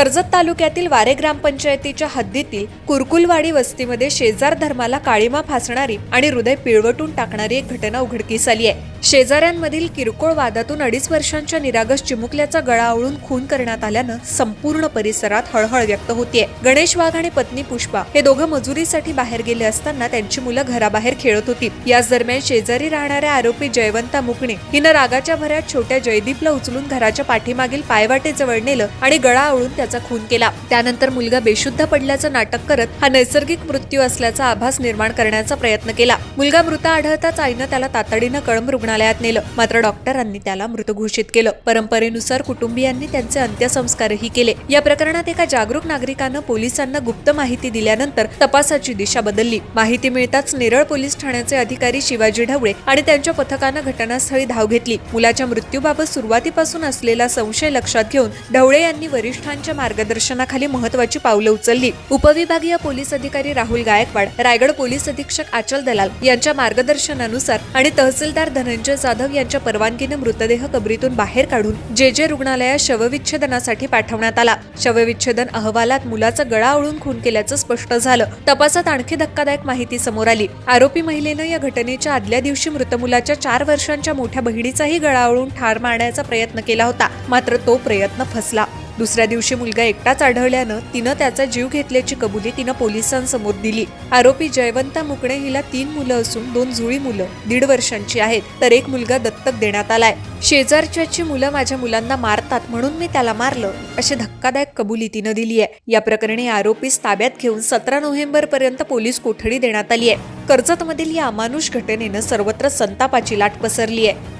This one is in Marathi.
कर्जत तालुक्यातील वारे ग्रामपंचायतीच्या हद्दीतील कुरकुलवाडी वस्तीमध्ये शेजार धर्माला काळीमा फासणारी आणि हृदय पिळवटून टाकणारी एक घटना उघडकीस आली आहे. शेजाऱ्यांमधील किरकोळ वादातून अडीच वर्षांच्या निरागस चिमुकल्याचा गळा आवळून खून करण्यात आल्यानं संपूर्ण परिसरात हळहळ व्यक्त होतीये. गणेश वाघ आणि पत्नी पुष्पा हे दोघं मजुरीसाठी बाहेर गेले असताना त्यांची मुलं घराबाहेर खेळत होती. याच दरम्यान शेजारी राहणाऱ्या आरोपी जयवंता मुकणे हिनं रागाच्या भरात छोट्या जयदीपला उचलून घराच्या पाठीमागील पायवाटेजवळ नेलं आणि गळा आवळून त्याचा खून केला. त्यानंतर मुलगा बेशुद्ध पडल्याचं नाटक करत हा नैसर्गिक मृत्यू असल्याचा आभास निर्माण करण्याचा प्रयत्न केला. मुलगा मृत आढळताच आईनं त्याला तातडीनं कळंब रुग्णालयात नेलं. मात्र डॉक्टरांनी त्याला मृत घोषित केलं. परंपरेनुसार कुटुंबियांनी त्यांचे अंत्यसंस्कारही केले. या प्रकरणात एका जागरूक नागरिकानं पोलिसांना गुप्त माहिती दिल्यानंतर तपासाची दिशा बदलली. माहिती मिळताच नेरळ पोलीस ठाण्याचे अधिकारी शिवाजी ढवळे आणि त्यांच्या पथकानं घटनास्थळी धाव घेतली. मुलाच्या मृत्यूबाबत सुरुवातीपासून असलेला संशय लक्षात घेऊन ढवळे यांनी वरिष्ठांच्या मार्गदर्शनाखाली महत्वाची पावलं उचलली. उपविभागीय पोलीस अधिकारी राहुल गायकवाड रायगड पोलीस अधीक्षक आचल दलाल यांच्या मार्गदर्शनानुसार आणि तहसीलदार धनंजय जाधव यांच्या परवानगीने मृतदेह कबरीतून बाहेर काढून जे जे रुग्णालयात शवविच्छेदनासाठी पाठवण्यात आला. शवविच्छेदन अहवालात मुलाचा गळा ओळून खून केल्याचं स्पष्ट झालं. तपासात आणखी धक्कादायक माहिती समोर आली. आरोपी महिलेनं या घटनेच्या आदल्या दिवशी मृत मुलाच्या चार वर्षांच्या मोठ्या बहिणीचाही गळा ओळून ठार मारण्याचा प्रयत्न केला होता. मात्र तो प्रयत्न फसला. दुसऱ्या दिवशी मुलगा एकटाच आढळल्यानं तिनं त्याचा जीव घेतल्याची कबुली तिनं पोलिसांसमोर दिली. आरोपी जयवंता मुकणे हिला तीन मुलं असून दोन जुळी मुलं दीड वर्षांची आहेत तर एक मुलगा दत्तक देण्यात आलाय. शेजारच्याची मुलं माझ्या मुलांना मारतात म्हणून मी त्याला मारलं अशी धक्कादायक कबुली तिनं दिली आहे. या प्रकरणी आरोपीस ताब्यात घेऊन सतरा नोव्हेंबर पर्यंत पोलीस कोठडी देण्यात आली आहे. कर्जतमधील या अमानुष घटनेनं सर्वत्र संतापाची लाट पसरली आहे.